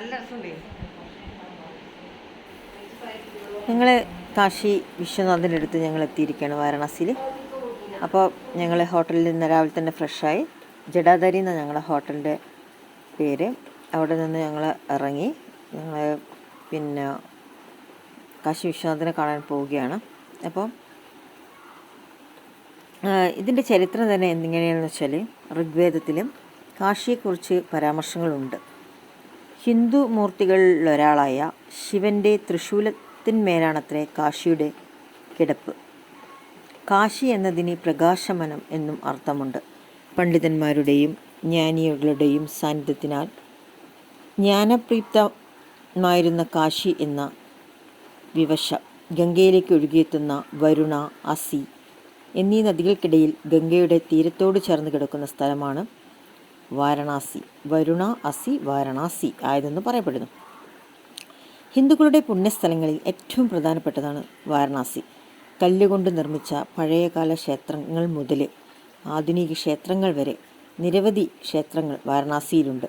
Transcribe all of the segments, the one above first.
നല്ല രസമുണ്ടേ. ഞങ്ങൾ കാശി വിശ്വനാഥിന്റെ അടുത്ത് ഞങ്ങൾ എത്തിയിരിക്കുകയാണ് വാരണാസിയിൽ അപ്പോൾ ഞങ്ങൾ ഹോട്ടലിൽ നിന്ന് രാവിലെ തന്നെ ഫ്രഷായി. ജഡാധരി എന്ന ഞങ്ങളുടെ ഹോട്ടലിന്റെ പേര്. അവിടെ നിന്ന് ഞങ്ങൾ ഇറങ്ങി. ഞങ്ങൾ പിന്നെ കാശി വിശ്വനാഥിനെ കാണാൻ പോവുകയാണ്. അപ്പോൾ ഇതിന്റെ ചരിത്രം തന്നെ എന്തിങ്ങനെയാണെന്ന് വെച്ചാൽ ഋഗ്വേദത്തിലും കാശിയെക്കുറിച്ച് പരാമർശങ്ങളുണ്ട്. ഹിന്ദു മൂർത്തികളിലൊരാളായ ശിവന്റെ തൃശൂലത്തിന്മേലാണത്രേ കാശിയുടെ കിടപ്പ്. കാശി എന്നതിന് പ്രകാശമനം എന്നും അർത്ഥമുണ്ട്. പണ്ഡിതന്മാരുടെയും ജ്ഞാനികളുടെയും സാന്നിധ്യത്തിനാൽ ജ്ഞാനപ്രീപ്തമായിരുന്ന കാശി എന്ന വിവശ ഗംഗയിലേക്ക് ഒഴുകിയെത്തുന്ന വരുണ അസി എന്നീ നദികൾക്കിടയിൽ ഗംഗയുടെ തീരത്തോട് ചേർന്ന് കിടക്കുന്ന സ്ഥലമാണ് വാരണാസി വരുണ അസി വാരണാസി ആയതെന്ന് പറയപ്പെടുന്നു. ഹിന്ദുക്കളുടെ പുണ്യസ്ഥലങ്ങളിൽ ഏറ്റവും പ്രധാനപ്പെട്ടതാണ് വാരണാസി. കല്ലുകൊണ്ട് നിർമ്മിച്ച പഴയകാല ക്ഷേത്രങ്ങൾ മുതൽ ആധുനിക ക്ഷേത്രങ്ങൾ വരെ നിരവധി ക്ഷേത്രങ്ങൾ വാരണാസിയിലുണ്ട്.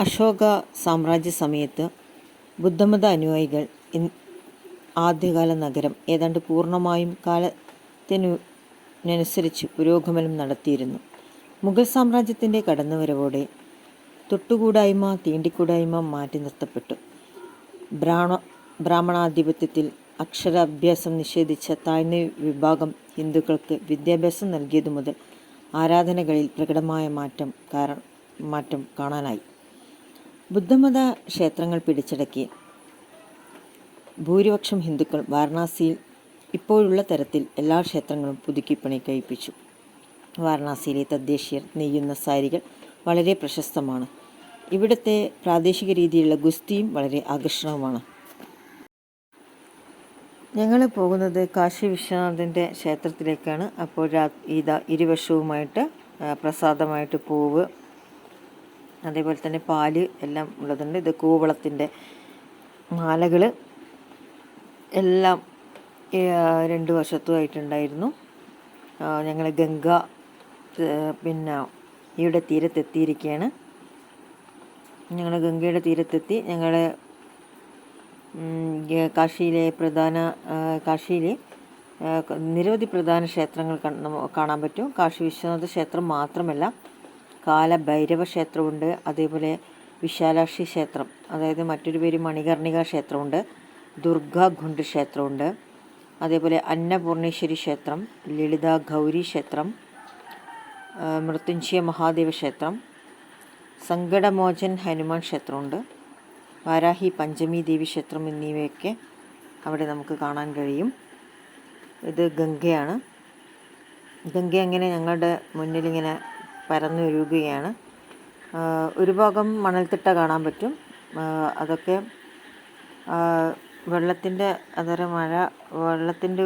അശോക സാമ്രാജ്യ സമയത്ത് ബുദ്ധമത അനുയായികൾ ആദ്യകാല നഗരം. ഏതാണ്ട് പൂർണമായും കാലത്തിനനുസരിച്ച് പുരോഗമനം നടത്തിയിരുന്നു. മുഗൾ സാമ്രാജ്യത്തിന്റെ കടന്നുവരവോടെ തൊട്ടുകൂടായ്മ തീണ്ടിക്കൂടായ്മ മാറ്റി നിർത്തപ്പെട്ടു. ബ്രാഹ്മ ബ്രാഹ്മണാധിപത്യത്തിൽ അക്ഷരാഭ്യാസം നിഷേധിച്ച താഴ്ന്ന വിഭാഗം ഹിന്ദുക്കൾക്ക് വിദ്യാഭ്യാസം നൽകിയതു മുതൽ ആരാധനകളിൽ പ്രകടമായ മാറ്റം കാരണം മാറ്റം കാണാനായി. ബുദ്ധമത ക്ഷേത്രങ്ങൾ പിടിച്ചടക്കി. ഭൂരിപക്ഷം ഹിന്ദുക്കൾ വാരണാസിയിൽ ഇപ്പോഴുള്ള തരത്തിൽ എല്ലാ ക്ഷേത്രങ്ങളും പുതുക്കി പണി കഴിപ്പിച്ചു വാരണാസിയിലെ തദ്ദേശീയർ നെയ്യുന്ന സാരികൾ വളരെ പ്രശസ്തമാണ്. ഇവിടുത്തെ പ്രാദേശിക രീതിയിലുള്ള ഗുസ്തിയും വളരെ ആകർഷണവുമാണ്. ഞങ്ങൾ പോകുന്നത് കാശി വിശ്വനാഥന്റെ ക്ഷേത്രത്തിലേക്കാണ്. അപ്പോൾ ഇതാ ഇരുവശവുമായിട്ട് പ്രസാദമായിട്ട് പൂവ് അതേപോലെ തന്നെ പാൽ എല്ലാം ഉള്ളതുണ്ട്. ഇത് കൂവളത്തിന്റെ മാലകൾ എല്ലാം രണ്ട് വശത്തുമായിട്ടുണ്ടായിരുന്നു ഞങ്ങൾ ഗംഗ പിന്നെ ഇവിടെ തീരത്തെത്തിയിരിക്കുകയാണ് ഞങ്ങൾ ഗംഗയുടെ തീരത്തെത്തി. ഞങ്ങൾ കാശിയിലെ പ്രധാന കാശിയിലെ നിരവധി പ്രധാന ക്ഷേത്രങ്ങൾ കാണാൻ പറ്റും. കാശി വിശ്വനാഥ ക്ഷേത്രം മാത്രമല്ല കാലഭൈരവ ക്ഷേത്രമുണ്ട്. അതേപോലെ വിശാലാക്ഷി ക്ഷേത്രം. അതായത് മറ്റൊരു പേര് മണികർണിക ക്ഷേത്രമുണ്ട്. ദുർഗാ ഗുണ്ട് ക്ഷേത്രമുണ്ട്. അതേപോലെ അന്നപൂർണേശ്വരി ക്ഷേത്രം ലളിത ഗൗരി ക്ഷേത്രം മൃത്യുഞ്ജയ മഹാദേവ ക്ഷേത്രം സങ്കടമോചൻ ഹനുമാൻ ക്ഷേത്രമുണ്ട്. വാരാഹി പഞ്ചമി ദേവി ക്ഷേത്രം എന്നിവയൊക്കെ അവിടെ നമുക്ക് കാണാൻ കഴിയും. ഇത് ഗംഗയാണ്. ഗംഗ അങ്ങനെ ഞങ്ങളുടെ മുന്നിലിങ്ങനെ പരന്നു ഒഴുകുകയാണ്. ഒരു ഭാഗം മണൽത്തിട്ട കാണാൻ പറ്റും. അതൊക്കെ വെള്ളത്തിന്റെ അതൊരു മഴ വെള്ളത്തിന്റെ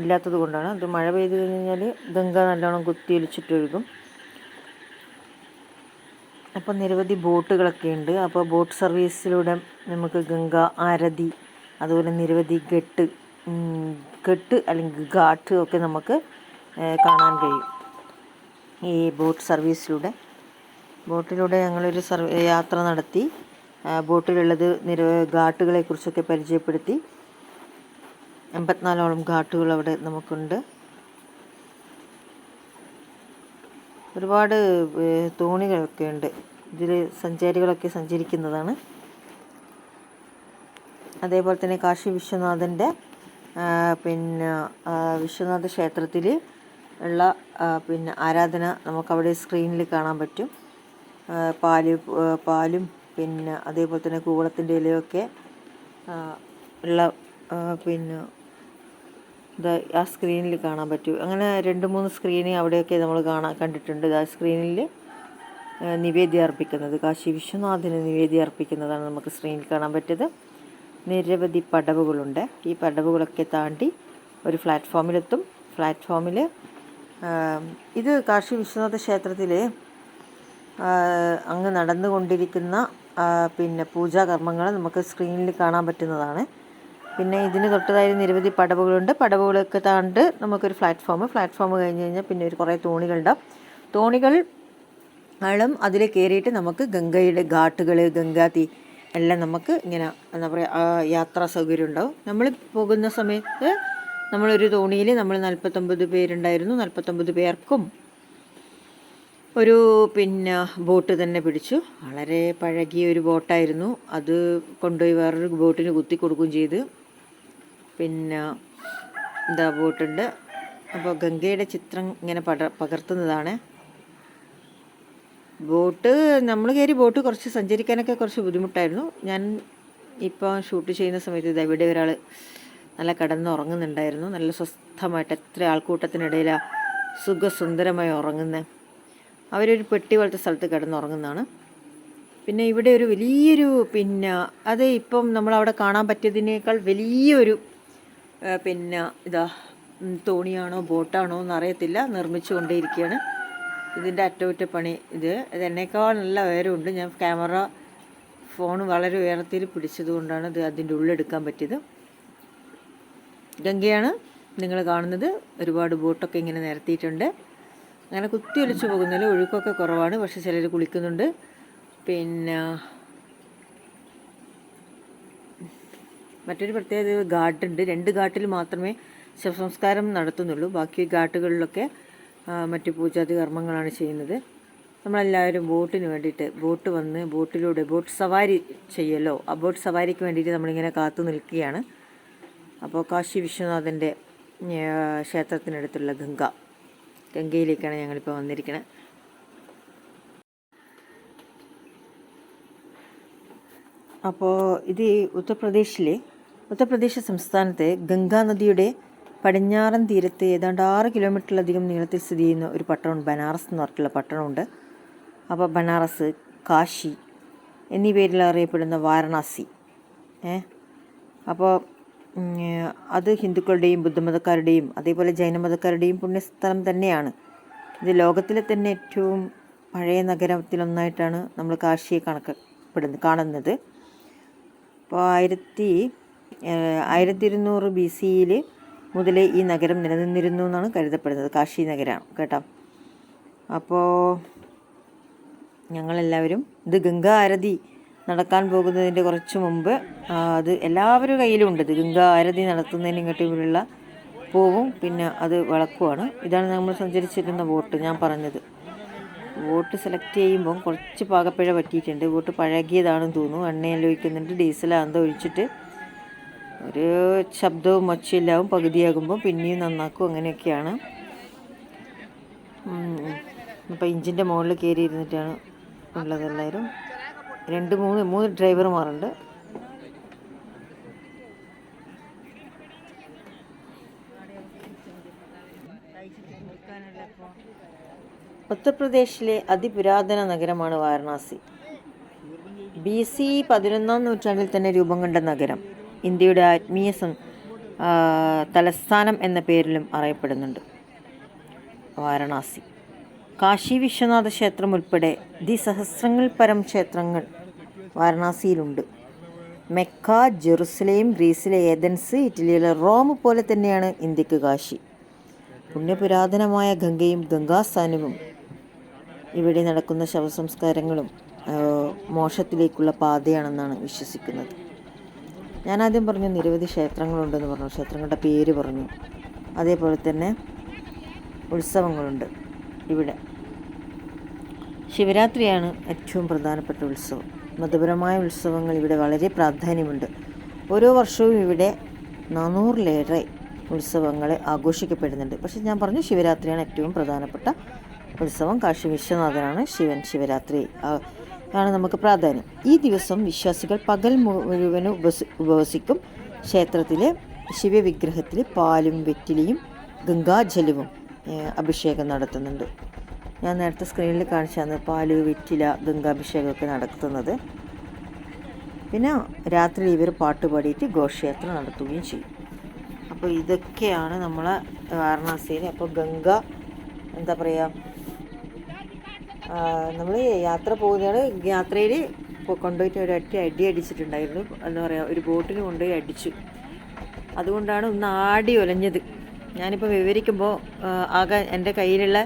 ഇല്ലാത്തത് കൊണ്ടാണ്. അത് മഴ പെയ്ത് കഴിഞ്ഞാൽ ഗംഗ നല്ലോണം കുത്തി ഒലിച്ചിട്ടൊഴുകും. അപ്പോൾ നിരവധി ബോട്ടുകളൊക്കെ ഉണ്ട്. അപ്പോൾ ബോട്ട് സർവീസിലൂടെ നമുക്ക് ഗംഗ ആരതി അതുപോലെ നിരവധി ഗട്ട് കെട്ട് അല്ലെങ്കിൽ ഘാട്ട് ഒക്കെ നമുക്ക് കാണാൻ കഴിയും. ഈ ബോട്ട് സർവീസിലൂടെ. ബോട്ടിലൂടെ ഞങ്ങളൊരു സർവ യാത്ര നടത്തി. ബോട്ടിലുള്ളത് നിര ഘാട്ടുകളെ കുറിച്ചൊക്കെ പരിചയപ്പെടുത്തി. എൺപത്തിനാലോളം ഘാട്ടുകൾ അവിടെ നമുക്കുണ്ട്. ഒരുപാട് തോണികളൊക്കെ ഉണ്ട്. ഇതിൽ സഞ്ചാരികളൊക്കെ സഞ്ചരിക്കുന്നതാണ്. അതേപോലെ തന്നെ കാശി വിശ്വനാഥന്റെ പിന്നെ വിശ്വനാഥ ക്ഷേത്രത്തിൽ ഉള്ള പിന്നെ ആരാധന നമുക്കവിടെ സ്ക്രീനിൽ കാണാൻ പറ്റും. പാൽ പാലും പിന്നെ അതേപോലെ തന്നെ കൂവളത്തിന്റെ ഇലയൊക്കെ ഉള്ള പിന്നെ ഇത് ആ സ്ക്രീനിൽ കാണാൻ പറ്റും. അങ്ങനെ രണ്ട് മൂന്ന് സ്ക്രീന് അവിടെയൊക്കെ നമ്മൾ കാണാൻ കണ്ടിട്ടുണ്ട്. ആ സ്ക്രീനിൽ നിവേദ്യം അർപ്പിക്കുന്നത്. കാശി വിശ്വനാഥന് നിവേദ്യം അർപ്പിക്കുന്നതാണ് നമുക്ക് സ്ക്രീനിൽ കാണാൻ പറ്റിയത്. നിരവധി പടവുകളുണ്ട്. ഈ പടവുകളൊക്കെ താണ്ടി ഒരു പ്ലാറ്റ്ഫോമിലെത്തും പ്ലാറ്റ്ഫോമിൽ ഇത് കാശി വിശ്വനാഥ ക്ഷേത്രത്തിൽ അങ്ങ് നടന്നുകൊണ്ടിരിക്കുന്ന പിന്നെ പൂജാകർമ്മങ്ങൾ നമുക്ക് സ്ക്രീനിൽ കാണാൻ പറ്റുന്നതാണ്. പിന്നെ ഇതിന് തൊട്ടതായ നിരവധി പടവുകളുണ്ട്. പടവുകളൊക്കെ താണ്ട് നമുക്കൊരു പ്ലാറ്റ്ഫോം പ്ലാറ്റ്ഫോം കഴിഞ്ഞ് കഴിഞ്ഞാൽ പിന്നെ ഒരു കുറേ തോണികളുണ്ടാവും. തോണികൾ ആളും അതിൽ കയറിയിട്ട് നമുക്ക് ഗംഗയുടെ ഘാട്ടുകൾ ഗംഗാതി എല്ലാം നമുക്ക് ഇങ്ങനെ എന്താ പറയുക യാത്രാ സൗകര്യം ഉണ്ടാവും. നമ്മൾ പോകുന്ന സമയത്ത് നമ്മളൊരു തോണിയിൽ നമ്മൾ നാൽപ്പത്തൊമ്പത് പേരുണ്ടായിരുന്നു. നാൽപ്പത്തൊമ്പത് പേർക്കും ഒരു പിന്നെ ബോട്ട് തന്നെ പിടിച്ചു. വളരെ പഴകിയ ഒരു ബോട്ടായിരുന്നു. അത് കൊണ്ടുപോയി വേറൊരു ബോട്ടിന് കുത്തി കൊടുക്കുകയും ചെയ്ത്. പിന്നെ എന്താ ബോട്ടുണ്ട്. അപ്പോൾ ഗംഗയുടെ ചിത്രം ഇങ്ങനെ പട പകർത്തുന്നതാണ്. ബോട്ട് നമ്മൾ കയറി ബോട്ട് കുറച്ച് സഞ്ചരിക്കാനൊക്കെ കുറച്ച് ബുദ്ധിമുട്ടായിരുന്നു. ഞാൻ ഇപ്പോൾ ഷൂട്ട് ചെയ്യുന്ന സമയത്ത് ഇത് ഇവിടെ ഒരാൾ നല്ല കിടന്ന് ഉറങ്ങുന്നുണ്ടായിരുന്നു. നല്ല സ്വസ്ഥമായിട്ട് എത്ര ആൾക്കൂട്ടത്തിനിടയിലാണ് സുഖസുന്ദരമായി ഉറങ്ങുന്നത് അവരൊരു പെട്ടി പോലത്തെ സ്ഥലത്ത് കിടന്നുറങ്ങുന്നതാണ്. പിന്നെ ഇവിടെ ഒരു വലിയൊരു പിന്നെ അത് ഇപ്പം നമ്മളവിടെ കാണാൻ പറ്റിയതിനേക്കാൾ വലിയൊരു പിന്നെ ഇതാ തോണിയാണോ ബോട്ടാണോ എന്നറിയത്തില്ല നിർമ്മിച്ചു കൊണ്ടേയിരിക്കുകയാണ്. ഇതിന്റെ അറ്റകുറ്റപ്പണി ഇത്. ഇത് എന്നേക്കാൾ നല്ല ഉയരമുണ്ട്. ഞാൻ ക്യാമറ ഫോൺ വളരെ ഉയരത്തിൽ പിടിച്ചതുകൊണ്ടാണ് ഇത് അതിന്റെ ഉള്ളെടുക്കാൻ പറ്റിയത്. ഗംഗയാണ് നിങ്ങൾ കാണുന്നത്. ഒരുപാട് ബോട്ടൊക്കെ ഇങ്ങനെ നിരത്തിയിട്ടുണ്ട്. അങ്ങനെ കുത്തി ഒലിച്ചു പോകുന്നതിൽ ഒഴുക്കൊക്കെ കുറവാണ് പക്ഷെ ചിലർ കുളിക്കുന്നുണ്ട്. പിന്നെ മറ്റൊരു പ്രത്യേകത ഘാട്ടുണ്ട്. രണ്ട് ഘാട്ടിൽ മാത്രമേ ശവസംസ്കാരം നടത്തുന്നുള്ളൂ. ബാക്കി ഘാട്ടുകളിലൊക്കെ മറ്റു പൂജാതി കർമ്മങ്ങളാണ് ചെയ്യുന്നത്. നമ്മളെല്ലാവരും ബോട്ടിന് വേണ്ടിയിട്ട് ബോട്ട് വന്ന് ബോട്ടിലൂടെ ബോട്ട് സവാരി ചെയ്യലോ? ആ ബോട്ട് സവാരിക്ക് വേണ്ടിയിട്ട് നമ്മളിങ്ങനെ കാത്തു നിൽക്കുകയാണ്. അപ്പോൾ കാശി വിശ്വനാഥന്റെ ക്ഷേത്രത്തിനടുത്തുള്ള ഗംഗ. ഗംഗയിലേക്കാണ് ഞങ്ങളിപ്പോൾ വന്നിരിക്കുന്നത് അപ്പോൾ ഇത് ഉത്തർപ്രദേശിലെ ഉത്തർപ്രദേശ് സംസ്ഥാനത്തെ ഗംഗാ നദിയുടെ പടിഞ്ഞാറൻ തീരത്ത് ഏതാണ്ട് ആറ് കിലോമീറ്ററിലധികം നീളത്തിൽ സ്ഥിതി ചെയ്യുന്ന ഒരു പട്ടണം ബനാറസ് എന്ന് പറഞ്ഞിട്ടുള്ള പട്ടണമുണ്ട്. അപ്പോൾ ബനാറസ് കാശി എന്നീ പേരിൽ അറിയപ്പെടുന്ന വാരണാസി. ഏ? അപ്പോൾ അത് ഹിന്ദുക്കളുടെയും ബുദ്ധമതക്കാരുടെയും അതേപോലെ ജൈനമതക്കാരുടെയും പുണ്യസ്ഥലം തന്നെയാണ്. ഇത് ലോകത്തിലെ തന്നെ ഏറ്റവും പഴയ നഗരത്തിലൊന്നായിട്ടാണ് നമ്മൾ കാശിയെ കണക്കപ്പെടുന്നത് കാണുന്നത്. അപ്പോൾ ആയിരത്തി ആയിരത്തി ഇരുന്നൂറ് ബി സിയിൽ മുതലേ ഈ നഗരം നിലനിന്നിരുന്നു എന്നാണ് കരുതപ്പെടുന്നത്. കാശി നഗരമാണ് കേട്ടോ. അപ്പോൾ ഞങ്ങളെല്ലാവരും ഇത് ഗംഗാ ആരതി നടക്കാൻ പോകുന്നതിന്റെ കുറച്ച് മുമ്പ് അത് എല്ലാവരും കയ്യിലും ഉണ്ട്. ഗംഗാ ആരതി നടത്തുന്നതിന് ഇവിടെയുള്ള പൂവും പിന്നെ അത് വിളക്കുമാണ് ഇതാണ് നമ്മൾ സഞ്ചരിച്ചിരുന്ന ബോട്ട് ഞാൻ പറഞ്ഞത്. ബോട്ട് സെലക്ട് ചെയ്യുമ്പോൾ കുറച്ച് പാകപ്പിഴ പറ്റിയിട്ടുണ്ട്. ബോട്ട് പഴകിയതാണെന്ന് തോന്നുന്നു. എണ്ണയെല്ലാം ഒഴിക്കുന്നുണ്ട്. ഡീസലാണെന്തോ ഒഴിച്ചിട്ട് ഒരു ശബ്ദവും മൊച്ചയില്ലാവും പകുതിയാകുമ്പോൾ പിന്നെയും നന്നാക്കും. അങ്ങനെയൊക്കെയാണ്. അപ്പോൾ ഇഞ്ചിന്റെ മുകളിൽ കയറി ഇരുന്നിട്ടാണ് ഉള്ളത് എല്ലാവരും. രണ്ട് മൂന്ന് മൂന്ന് ഡ്രൈവർമാരുണ്ട് ഉത്തർപ്രദേശിലെ അതിപുരാതന നഗരമാണ് വാരണാസി. ബി സി പതിനൊന്നാം നൂറ്റാണ്ടിൽ തന്നെ രൂപം കൊണ്ട നഗരം. ഇന്ത്യയുടെ ആത്മീയ തലസ്ഥാനം എന്ന പേരിലും അറിയപ്പെടുന്നുണ്ട്. വാരണാസി. കാശി വിശ്വനാഥ ക്ഷേത്രം ഉൾപ്പെടെ ദിസഹസ്രങ്ങൾ പരം ക്ഷേത്രങ്ങൾ വാരണാസിയിലുണ്ട്. മെക്ക ജെറുസലേം ഗ്രീസിലെ ഏതൻസ് ഇറ്റലിയിലെ റോം പോലെ തന്നെയാണ് ഇന്ത്യയ്ക്ക് കാശി. പുണ്യപുരാതനമായ ഗംഗയും ഗംഗാസ്ഥാനവും ഇവിടെ നടക്കുന്ന ശവസംസ്കാരങ്ങളും മോക്ഷത്തിലേക്കുള്ള പാതയാണെന്നാണ് വിശ്വസിക്കുന്നത്. ഞാൻ ആദ്യം പറഞ്ഞു നിരവധി ക്ഷേത്രങ്ങളുണ്ടെന്ന് പറഞ്ഞു ക്ഷേത്രങ്ങളുടെ പേര് പറഞ്ഞു. അതേപോലെ തന്നെ ഉത്സവങ്ങളുണ്ട്. ഇവിടെ. ശിവരാത്രിയാണ് ഏറ്റവും പ്രധാനപ്പെട്ട ഉത്സവം. മതപരമായ ഉത്സവങ്ങൾ ഇവിടെ വളരെ പ്രാധാന്യമുണ്ട്. ഓരോ വർഷവും ഇവിടെ നാനൂറിലേറെ ഉത്സവങ്ങൾ ആഘോഷിക്കപ്പെടുന്നുണ്ട്. പക്ഷേ ഞാൻ പറഞ്ഞു ശിവരാത്രിയാണ് ഏറ്റവും പ്രധാനപ്പെട്ട ഉത്സവം. കാശി വിശ്വനാഥനാണ് ശിവൻ ശിവരാത്രി ആണ് നമുക്ക് പ്രാധാന്യം. ഈ ദിവസം വിശ്വാസികൾ പകൽ മുഴുവനും ഉപസി ഉപവസിക്കും ക്ഷേത്രത്തിലെ ശിവവിഗ്രഹത്തിൽ പാലും വെറ്റിലിയും ഗംഗാജലവും അഭിഷേകം നടത്തുന്നുണ്ട്. ഞാൻ നേരത്തെ സ്ക്രീനിൽ കാണിച്ചാണ് പാൽ വെറ്റില ഗംഗാഭിഷേകമൊക്കെ നടത്തുന്നത്. പിന്നെ രാത്രി ഇവർ പാട്ട് പാടിയിട്ട് ഘോഷയാത്ര നടത്തുകയും ചെയ്യും. അപ്പോൾ ഇതൊക്കെയാണ് നമ്മളെ വാരണാസിയിൽ അപ്പോൾ ഗംഗ എന്താ പറയുക നമ്മൾ യാത്ര പോകുന്നതാണ്. യാത്രയിൽ കൊണ്ടുപോയിട്ട് ഒരൊറ്റ അടി അടിച്ചിട്ടുണ്ടായിരുന്നു. എന്താ പറയുക ഒരു ബോട്ടിന് കൊണ്ടുപോയി അടിച്ചു. അതുകൊണ്ടാണ് ഒന്ന് ആടി ഒലഞ്ഞത്. ഞാനിപ്പോൾ വിവരിക്കുമ്പോൾ ആകെ എന്റെ കയ്യിലുള്ള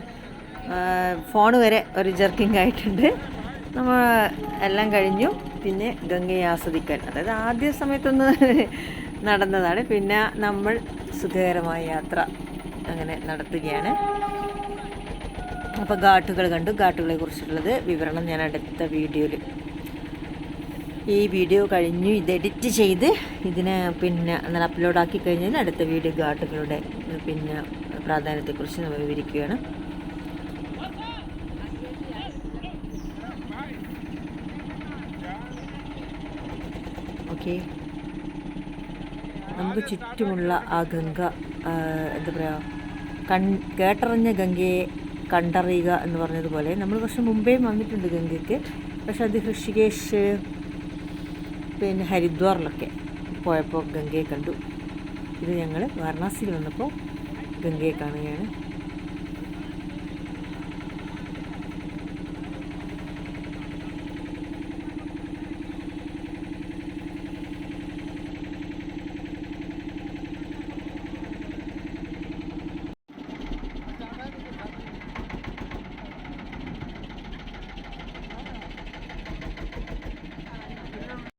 ഫോൺ വരെ ഒരു ജർക്കിംഗ് ആയിട്ടുണ്ട്. നമ്മൾ എല്ലാം കഴിഞ്ഞു. പിന്നെ ഗംഗയെ ആസ്വദിക്കാൻ. അതായത് ആദ്യ സമയത്തൊന്ന് നടന്നതാണ്. പിന്നെ നമ്മൾ സുഖകരമായ യാത്ര അങ്ങനെ നടത്തുകയാണ്. അപ്പോൾ ഘാട്ടുകൾ കണ്ടു. ഘാട്ടുകളെ കുറിച്ചുള്ളത് വിവരണം ഞാൻ അടുത്ത വീഡിയോയിൽ ഈ വീഡിയോ കഴിഞ്ഞു. ഇത് എഡിറ്റ് ചെയ്ത് ഇതിനെ പിന്നെ എന്നാൽ അപ്ലോഡ് ആക്കി കഴിഞ്ഞാൽ അടുത്ത വീഡിയോ ഗാർഡുകളുടെ പിന്നെ പ്രാധാന്യത്തെക്കുറിച്ച് നമ്മൾ വിവരിക്കുകയാണ്. ഓക്കെ. നമുക്ക് ചുറ്റുമുള്ള ആ ഗംഗ എന്താ പറയുക കൺ കേട്ടറിഞ്ഞ ഗംഗയെ കണ്ടറിയുക എന്ന് പറഞ്ഞതുപോലെ നമ്മൾ കുറച്ച് മുമ്പേ വന്നിട്ടുണ്ട് ഗംഗയ്ക്ക്. പക്ഷെ അത് ഋഷികേശ് പിന്നെ ഹരിദ്വാറിലൊക്കെ പോയപ്പോൾ ഗംഗയെ കണ്ടു. ഇത് ഞങ്ങൾ വാരണാസിയിൽ വന്നപ്പോൾ ഗംഗയെ കാണുകയാണ്.